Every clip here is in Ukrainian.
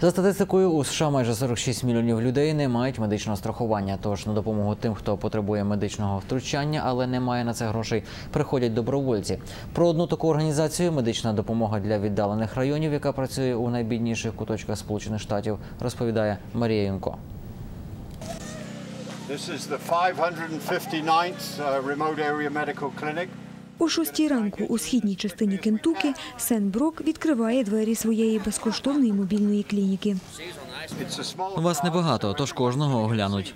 За статистикою, у США майже 46 мільйонів людей не мають медичного страхування. Тож на допомогу тим, хто потребує медичного втручання, але не має на це грошей, приходять добровольці. Про одну таку організацію медична допомога для віддалених районів, яка працює у найбідніших куточках Сполучених Штатів, розповідає Марія Юнко. This is the 559th uh, remote area medical clinic. О шостій ранку у східній частині Кентукі Сен Брок відкриває двері своєї безкоштовної мобільної клініки. Вас небагато, тож кожного оглянуть.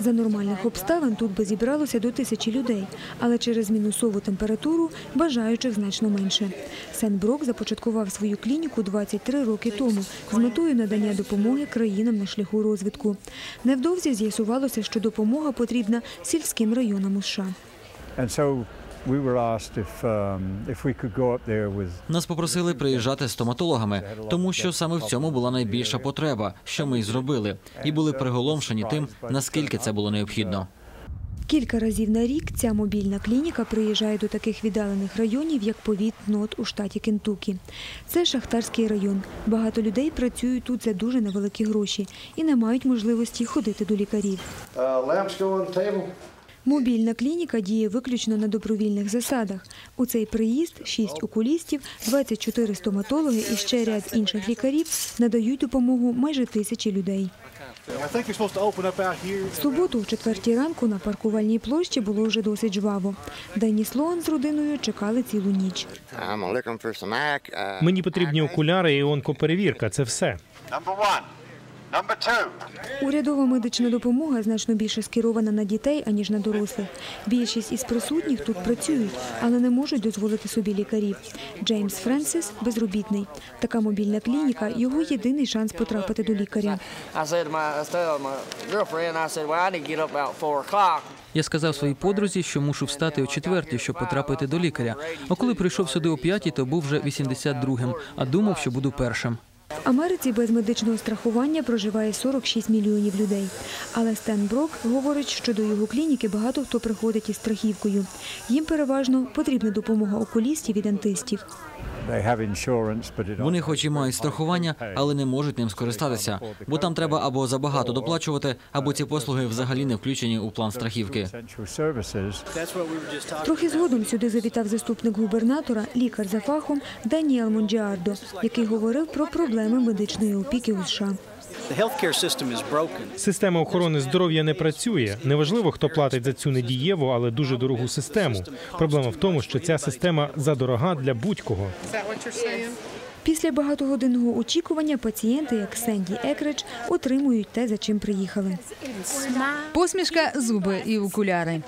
За нормальних обставин тут би зібралося до тисячі людей, але через мінусову температуру бажаючих значно менше. Сен Брок започаткував свою клініку 23 роки тому з метою надання допомоги країнам на шляху розвитку. Невдовзі з'ясувалося, що допомога потрібна сільським районам у США. And so we were asked if um, if we could go up there with Нас попросили приїжджати з стоматологами, тому що саме в цьому була найбільша потреба, що ми й зробили, і були приголомшені тим, наскільки це було необхідно. Кілька разів на рік ця мобільна клініка приїжджає до таких віддалених районів, як повіт Нот у штаті Кентукі. Це шахтарський район. Багато людей працюють тут за дуже невеликі гроші і не мають можливості ходити до лікарів. Мобільна клініка діє виключно на добровільних засадах. У цей приїзд шість окулістів, 24 стоматологи і ще ряд інших лікарів надають допомогу майже тисячі людей. В суботу, о четвертій ранку, на паркувальній площі було вже досить жваво. Денні Слоан з родиною чекали цілу ніч. Uh, Мені потрібні окуляри і онкоперевірка. Це все. Урядова медична допомога значно більше скерована на дітей, аніж на дорослих. Більшість із присутніх тут працюють, але не можуть дозволити собі лікарів. Джеймс Френсіс безробітний. Така мобільна клініка його єдиний шанс потрапити до лікаря. Я сказав своїй подрузі, що мушу встати о четвертій, щоб потрапити до лікаря. А коли прийшов сюди о п'ятій, то був вже 82-м, а думав, що буду першим. В Америці без медичного страхування проживає 46 мільйонів людей. Але Стен Брок говорить, що до його клініки багато хто приходить із страхівкою. Їм переважно потрібна допомога окулістів і дантистів. Вони, хоч і мають страхування, але не можуть ним скористатися, бо там треба або забагато доплачувати, або ці послуги взагалі не включені у план страхівки. Трохи згодом сюди завітав заступник губернатора, лікар за фахом Даніел Монджіардо, який говорив про проблеми медичної опіки у США. Система охорони здоров'я не працює. Неважливо, хто платить за цю недієву, але дуже дорогу систему. Проблема в тому, що ця система задорога для будь-кого. Після багатогодинного очікування пацієнти, як Сенді Екрич, отримують те, за чим приїхали. Посмішка, зуби і окуляри.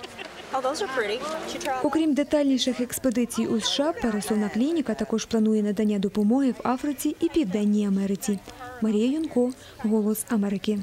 Окрім детальніших експедицій у США, пересувна клініка також планує надання допомоги в Африці і Південній Америці. Марія Юнко, Голос Америки.